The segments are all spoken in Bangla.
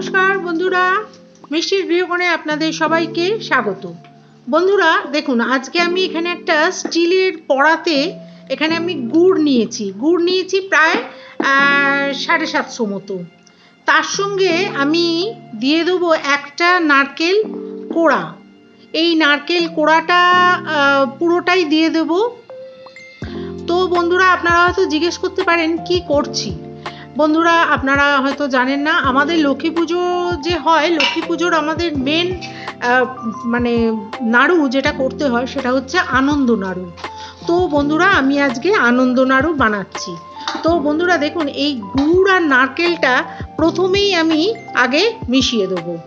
নমস্কার বন্ধুরা। মিষ্টির গৃহকোণে আপনাদের সবাইকে স্বাগত। বন্ধুরা, দেখুন, আজকে আমি এখানে একটা স্টিলের পড়াতে এখানে আমি গুড় নিয়েছি। গুড় নিয়েছি প্রায় সাড়ে সাতশো মতো। তার সঙ্গে আমি দিয়ে দেবো একটা নারকেল কোড়া। এই নারকেল কোড়াটা পুরোটাই দিয়ে দেবো। তো বন্ধুরা, আপনারা হয়তো জিজ্ঞেস করতে পারেন, কি করছি? বন্ধুরা, আপনারা হয়তো জানেন না, আমাদের লক্ষ্মী পুজো যে হয়, লক্ষ্মী পুজোর আমাদের মেন মানে নাড়ু যেটা করতে হয়, সেটা হচ্ছে আনন্দ নাড়ু। তো বন্ধুরা, আমি আজকে আনন্দ নাড়ু বানাচ্ছি। তো বন্ধুরা, দেখুন, এই গুড় আর নারকেলটা প্রথমেই আমি আগে মিশিয়ে দেবো।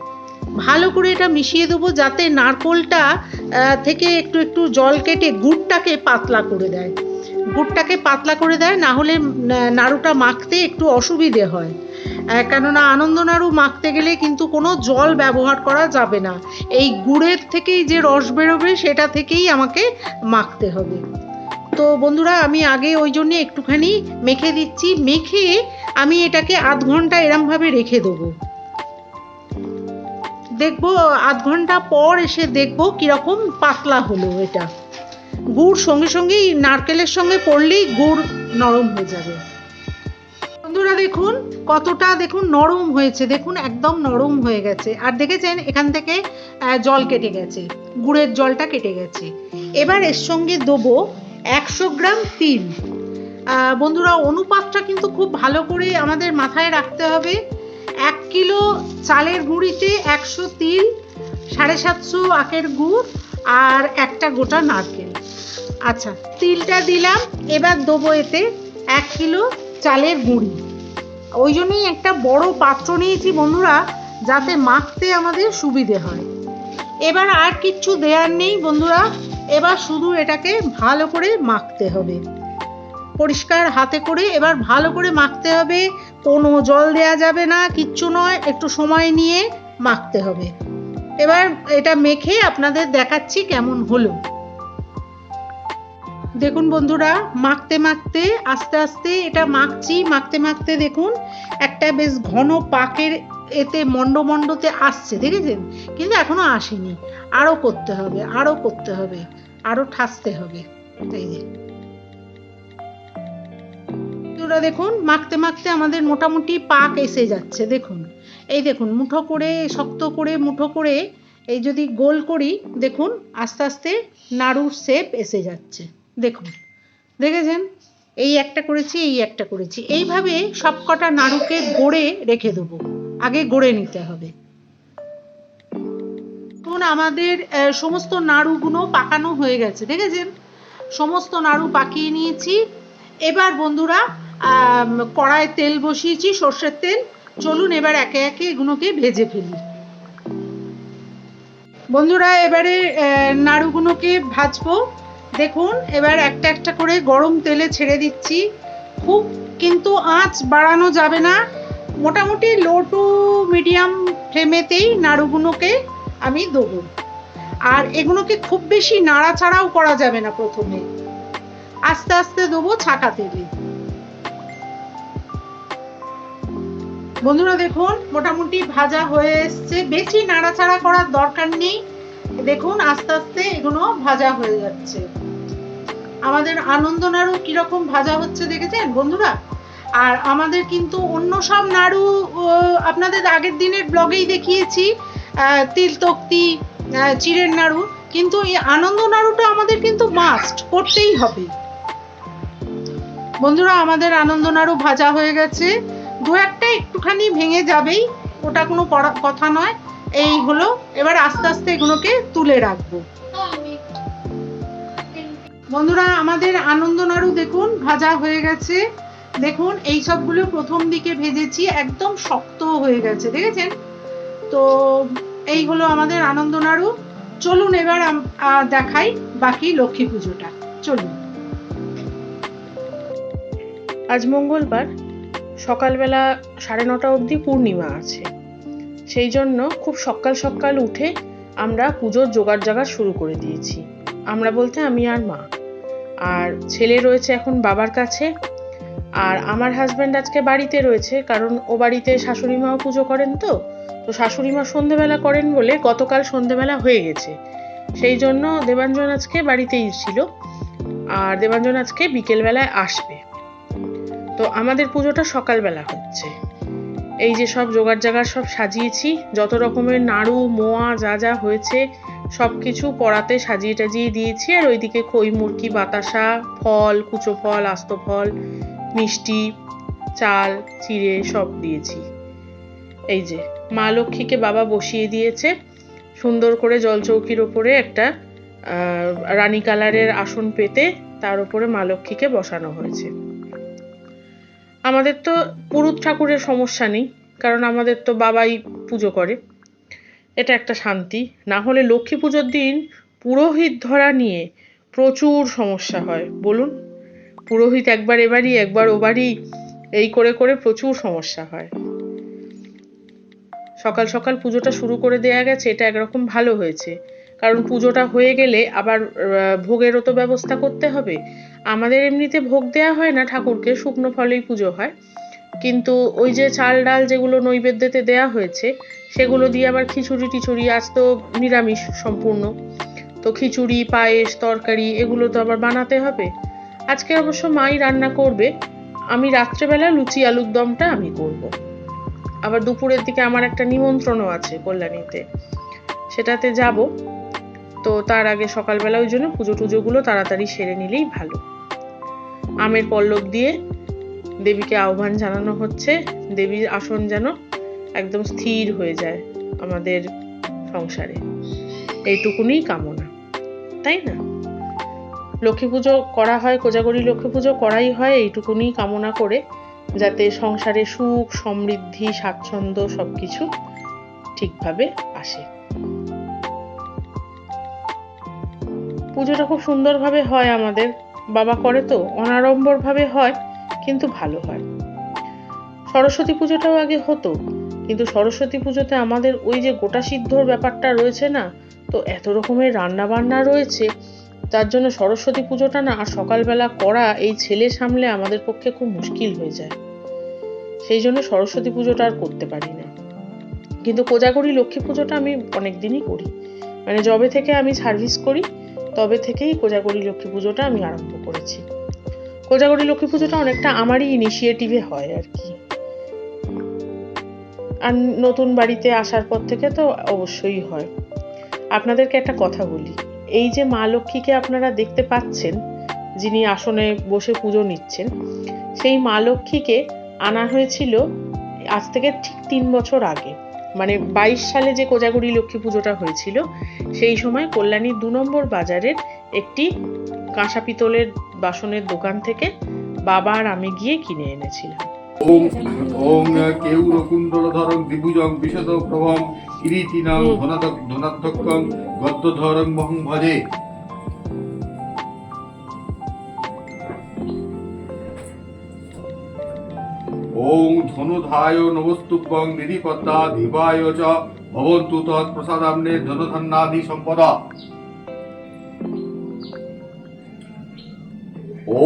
ভালো করে এটা মিশিয়ে দেবো যাতে নারকোলটা থেকে একটু একটু জল কেটে গুড়টাকে পাতলা করে দেয়। গুড়টাকে পাতলা করে দেয়, না হলে নাড়ুটা মাখতে একটু অসুবিধে হয়। কেননা আনন্দ নাড়ু মাখতে গেলে কিন্তু কোনো জল ব্যবহার করা যাবে না। এই গুড়ের থেকেই যে রস বেরোবে, সেটা থেকেই আমাকে মাখতে হবে। তো বন্ধুরা, আমি আগে ওই জন্যে একটুখানি মেখে দিচ্ছি। মেখে আমি এটাকে আধ ঘণ্টা এরমভাবে রেখে দেবো। দেখব, আধ ঘণ্টা পর এসে দেখব কীরকম পাতলা হলো এটা। গুড় সঙ্গে সঙ্গেই, নারকেলের সঙ্গে পড়লেই গুড় নরম হয়ে যাবে। বন্ধুরা দেখুন, কতটা দেখুন নরম হয়েছে, দেখুন একদম নরম হয়ে গেছে। আর দেখেছেন, এখান থেকে জল কেটে গেছে, গুড়ের জলটা কেটে গেছে। এবার এর সঙ্গে দেবো একশো গ্রাম তিল। বন্ধুরা, অনুপাতটা কিন্তু খুব ভালো করে আমাদের মাথায় রাখতে হবে। এক কিলো চালের গুঁড়িতে একশো তিল সাড়ে সাতশো আখের গুড় আর একটা গোটা নারকেল। আচ্ছা তিলটা দিলাম, এবার দেবো এতে এক কিলো চালের গুঁড়ি। ওই জন্যই একটা বড় পাত্র নিয়েছি বন্ধুরা, যাতে মাখতে আমাদের সুবিধে হয়। এবার আর কিচ্ছু দেওয়ার নেই বন্ধুরা, এবার শুধু এটাকে ভালো করে মাখতে হবে। পরিষ্কার হাতে করে, এবার ভালো করে মাখতে হবে। কোনো জল দেয়া যাবে না, কিচ্ছু নয়, একটু সময় নিয়ে মাখতে হবে। এবার এটা মেখে আপনাদের দেখাচ্ছি কেমন হলো। দেখুন বন্ধুরা, মাখতে মাখতে, আস্তে আস্তে এটা মাখছি, মাখতে মাখতে দেখুন, একটা বেশ ঘন পাকের এতে মন্ড মন্ডতে আসছে, দেখেছেন? কিন্তু এখনও আসেনি। আরও করতে হবে আরও করতে হবে আরও ঠাসতে হবে। এই যে। বন্ধুরা দেখুন, মাখতে মাখতে আমাদের মোটামুটি পাক এসে যাচ্ছে, দেখুন। এই দেখুন, মুঠো করে, শক্ত করে, মুঠো করে এই যদি গোল করি, দেখুন, আস্তে আস্তে নাড়ুর শেপ এসে যাচ্ছে, দেখুন। দেখেছেন? এই একটা করেছি, এই একটা করেছি। এইভাবে সবকটা নাড়ুকে গড়ে রেখে দেবো। আগে গড়ে নিতে হবে। এখন আমাদের সমস্ত নাড়ুগুলো পাকানো হয়ে গেছে, দেখেছেন? সমস্ত নাড়ু পাকিয়ে নিয়েছি। এবার বন্ধুরা কড়ায় তেল বসিয়েছি, সর্ষের তেল। চলুন এবার একে একে এগুলোকে ভেজে ফেলি। বন্ধুরা, এবারে নাড়ুগুলোকে ভাজবো। দেখুন, এবার একটা একটা করে গরম তেলে ছেড়ে দিচ্ছি। খুব কিন্তু আঁচ বাড়ানো যাবে না। মোটামুটি লো টু মিডিয়াম ফ্লেমেতেই নাড়ুগুলোকে আমি দেবো। আর এগুলোকে খুব বেশি নাড়াচাড়াও করা যাবে না প্রথমে। আস্তে আস্তে দেবো ছাকা তেলে। বন্ধুরা দেখুন, মোটামুটি ভাজা হয়ে এসছে। বেশি নাড়াচাড়া করার দরকার নেই। দেখুন, আস্তে আস্তে এগুলো ভাজা হয়ে যাচ্ছে। আমাদের আনন্দ নাড়ু কীরকম ভাজা হচ্ছে দেখেছেন, বন্ধুরা? আর আমাদের কিন্তু অন্য সব নাড়ু আপনাদের আগের দিনের ব্লগেই দেখিয়েছি তিল তক্তি চিড়ের নাড়ু। কিন্তু এই আনন্দ নাড়ুটা আমাদের কিন্তু মাস্ট করতেই হবে। বন্ধুরা, আমাদের আনন্দ নাড়ু ভাজা হয়ে গেছে। দু একটা একটুখানি ভেঙে যাবেই, ওটা কোনো কথা নয়। এই হলো, এবার আস্তে আস্তে এগুলোকে তুলে রাখব। বন্ধুরা, আমাদের আনন্দ নাড়ু দেখুন, ভাজা হয়ে গেছে। দেখুন, এই সবগুলো প্রথম দিকে ভেজেছি, একদম শক্ত হয়ে গেছে, দেখেছেন? তো এই হলো আমাদের আনন্দ নাড়ু চলুন এবার দেখাই বাকি লক্ষ্মী পুজোটা। চলুন। আজ মঙ্গলবার সকালবেলা সাড়ে নটা অবধি পূর্ণিমা আছে। সেই জন্য খুব সকাল সকাল উঠে আমরা পুজোর জোগাড় জাগার শুরু করে দিয়েছি। আমরা বলতে আমি আর মা। আর ছেলে রয়েছে এখন বাবার কাছে। আর আমার হাজব্যান্ড আজকে বাড়িতে রয়েছে, কারণ ও বাড়িতে শাশুড়ি মাও পুজো করেন তো। তো শাশুড়ি মা সন্ধেবেলা করেন বলে গতকাল সন্ধেবেলা হয়ে গেছে। সেই জন্য দেবাঞ্জন আজকে বাড়িতেই ছিল। আর দেবাঞ্জন আজকে বিকেলবেলায় আসবে। তো আমাদের পুজোটা সকালবেলা হচ্ছে। এই যে সব জোগাড় জাগার সব সাজিয়েছি, যত রকমের নাড়ু, মোয়া, যা যা হয়েছে সব কিছু পড়াতে সাজিয়ে টাজিয়ে দিয়েছি। আর ওইদিকে খই, মুরকি, বাতাসা, ফল, কুচো ফল, আস্ত ফল, মিষ্টি, চাল, চিড়ে সব দিয়েছি। এই যে মা লক্ষ্মীকে বাবা বসিয়ে দিয়েছে, সুন্দর করে জলচৌকির ওপরে একটা রানী কালারের আসন পেতে, তার উপরে মা লক্ষ্মীকে বসানো হয়েছে। আমাদের তো পুরুত ঠাকুরের সমস্যা নেই, কারণ আমাদের তো বাবাই পুজো করে। এটা একটা শান্তি। না হলে লক্ষ্মী পুজোর দিন পুরোহিত ধরা নিয়ে প্রচুর সমস্যা হয়, বলুন? পুরোহিত একবার এবারই, একবার ওবারই, এই করে করে প্রচুর সমস্যা হয়। সকাল সকাল পুজোটা শুরু করে দেয়া গেছে, এটা একরকম ভালো হয়েছে। কারণ পুজোটা হয়ে গেলে আবার ভোগেরও তো ব্যবস্থা করতে হবে। আমাদের এমনিতে ভোগ দেওয়া হয় না ঠাকুরকে, শুকনো ফলেই পুজো হয়। কিন্তু ওই যে চাল ডাল যেগুলো নৈবেদ্যতে দেয়া হয়েছে, সেগুলো দিয়ে আবার খিচুড়ি টিচুড়ি, আজ তো নিরামিষ সম্পূর্ণ। তো খিচুড়ি, পায়েস, তরকারি, এগুলো তো আবার বানাতে হবে। আজকে অবশ্য মাই রান্না করবে। আমি রাত্রেবেলা লুচি, আলুর দমটা আমি করব। আবার দুপুরের দিকে আমার একটা নিমন্ত্রণও আছে কল্যাণীতে। সেটাতে যাব। তো তার আগে সকালবেলা ওই জন্য পুজো টুজোগুলো তাড়াতাড়ি সেরে নিলেই ভালো। আমের পল্লব দিয়ে দেবীকে আহ্বান জানানো হচ্ছে, দেবীর আসন যেন একদম স্থির হয়ে যায় আমাদের সংসারে। এইটুকুনি কামনা, তাই না? লক্ষ্মী পুজো করা হয়, কোজাগরি লক্ষ্মী পুজো করাই হয় এইটুকুনি কামনা করে যাতে সংসারে সুখ, সমৃদ্ধি, স্বাচ্ছন্দ্য সবকিছু ঠিকভাবে আসে। পুজোটা খুব সুন্দরভাবে হয় আমাদের। বাবা করে তো, অনাড়ম্বরভাবে হয়, কিন্তু ভালো হয়। সরস্বতী পুজোটাও আগে হতো, কিন্তু সরস্বতী পুজোতে আমাদের ওই যে গোটা সিদ্ধর ব্যাপারটা রয়েছে না, তো এত রকমের রান্না বান্না রয়েছে, তার জন্য সরস্বতী পুজোটা না আর সকালবেলা করা এই ছেলে সামলে আমাদের পক্ষে খুব মুশকিল হয়ে যায়। সেই জন্য সরস্বতী পুজোটা আর করতে পারি না। কিন্তু কোজাগরি লক্ষ্মী পুজোটা আমি অনেক দিনই করি। মানে যবে থেকে আমি সার্ভিস করি তবে থেকেই কোজাগরি লক্ষ্মী পুজোটা আমি আরম্ভ করেছি। কোজাগরি লক্ষ্মী পুজোটা অনেকটা আমারই ইনিশিয়েটিভে হয় আর কি। আর নতুন বাড়িতে আসার পর থেকে তো অবশ্যই হয়। আপনাদেরকে একটা কথা বলি, এই যে মা লক্ষ্মীকে আপনারা দেখতে পাচ্ছেন, যিনি আসনে বসে পুজো নিচ্ছেন, সেই মা লক্ষ্মীকে আনা হয়েছিল আজ থেকে ঠিক তিন বছর আগে। মানে বাইশ সালে যে কোজাগরি লক্ষ্মী পুজোটা হয়েছিল সেই সময় কল্যাণীর দু নম্বর বাজারের একটি কাঁসা পিতলের বাসনের দোকান থেকে বাবা আর আমি গিয়ে কিনে এনেছিলাম। ওং ওং কেউরকুণ্ডলধরং দ্বিভুজং বিশদ প্রভম ধনাধ্যক্ষং গদ্যধরং মহং ভজে। ওং ধনুধায় নমস্তুভ্যং নিধিপদ্মা দিবায় চ। ভবন্তু তৎপ্রসাদাম্নে ধনধন্যাদি সম্পদা।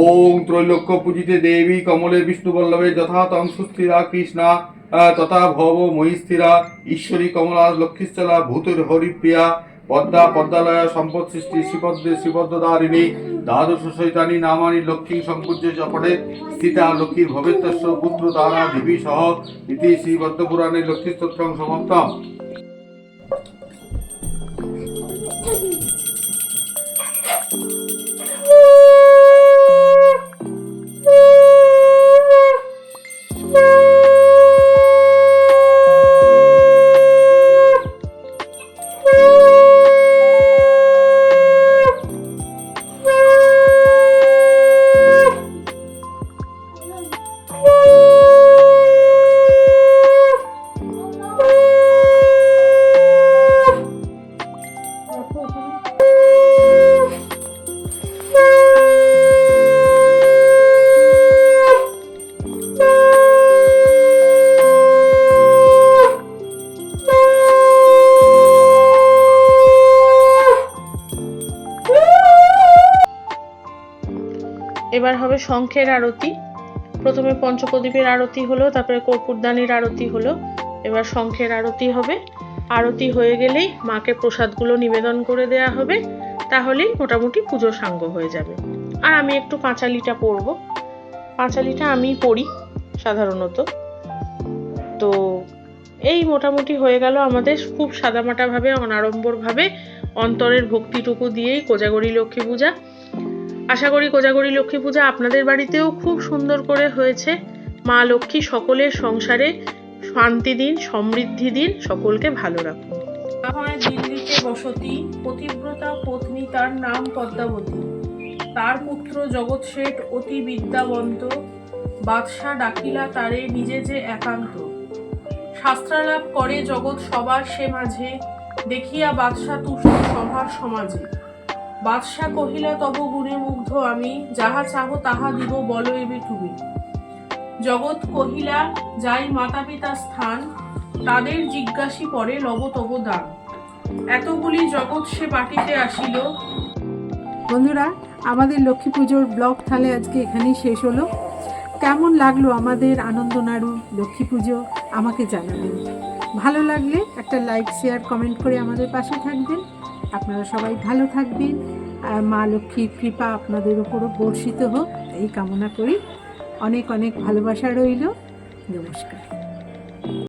ওং ত্রৈলোক্য পূজিতে দেবী কমলে বিষ্ণু বল্লভে যথা তং সুস্থিরা কৃষ্ণা তথা ভব মহিস্থিরা, ঈশ্বরী কমলা লক্ষ্মীস্থলা ভূতের হরিপ্রিয়া পদ্মা, পদ্মালয়া, সম্পদ সৃষ্টি, শ্রীপদ্মে শ্রীপদ্মদারিণী দ্বাদশ শৈতানি, নামানি, লক্ষ্মী সংপূজ্য চপটে স্থিতা লক্ষ্মীর ভবেত্তস্য, পুত্র দ্বারা দেবী সহ, ইতি, শ্রীবদ্ধপুরাণে লক্ষ্মী স্তোত্রং সমাপ্তম এবার হবে শঙ্খের আরতি। প্রথমে পঞ্চপ্রদীপের আরতি হলো, তারপরে কর্পূরদানির আরতি হলো, এবার শঙ্খের আরতি হবে। আরতি হয়ে গেলেই মাকে প্রসাদগুলো নিবেদন করে দেয়া হবে, তাহলেই মোটামুটি পুজো সাঙ্গ হয়ে যাবে। আর আমি একটু পাঁচালিটা পরবো। পাঁচালিটা আমি পড়ি সাধারণত। তো এই মোটামুটি হয়ে গেল আমাদের খুব সাদামাটাভাবে অনাড়ম্বরভাবে, অন্তরের ভক্তিটুকু দিয়েই কোজাগরী লক্ষ্মী পূজা। আশা করি কোজাগরী লক্ষ্মী পূজা আপনাদের বাড়িতেও খুব সুন্দর করে হয়েছে। মা লক্ষ্মী সকলের সংসারে শান্তি দিন, সমৃদ্ধি দিন, সকলকে ভালো রাখুন। দিল্লিতে বসতি, পতিব্রতা পত্নী তার নাম পদ্মাবতী। তার পুত্র জগৎ শেঠ অতি বিদ্যাবন্ত। বাদশাহ ডাকিলা তারে নিজে যে একান্ত। শাস্ত্রালাপ করে জগৎ সবার সে মাঝে। দেখিয়া বাদশাহ তুষ্ট সভার সমাজে। বাদশাহ কহিলা তব গুণে মুগ্ধ আমি, যাহা চাহ তাহা দিব, বলো এবি তুমি। জগৎ কহিলা, যাই মাতা পিতা স্থান, তাদের জিজ্ঞাসি পরে লব তব দান। এতগুলি জগৎ সে বাটিতে আসিল। বন্ধুরা, আমাদের লক্ষ্মী পুজোর ব্লগ তাহলে আজকে এখানেই শেষ হলো। কেমন লাগল আমাদের আনন্দনাড়ু লক্ষ্মী পুজো, আমাকে জানাবেন। ভালো লাগলে একটা লাইক শেয়ার কমেন্ট করে আমাদের পাশে থাকবেন। আপনারা সবাই ভালো থাকবেন আর মা লক্ষ্মীর কৃপা আপনাদের উপরও বর্ষিত হোক। এই কামনা করি। অনেক অনেক ভালোবাসা রইল। নমস্কার।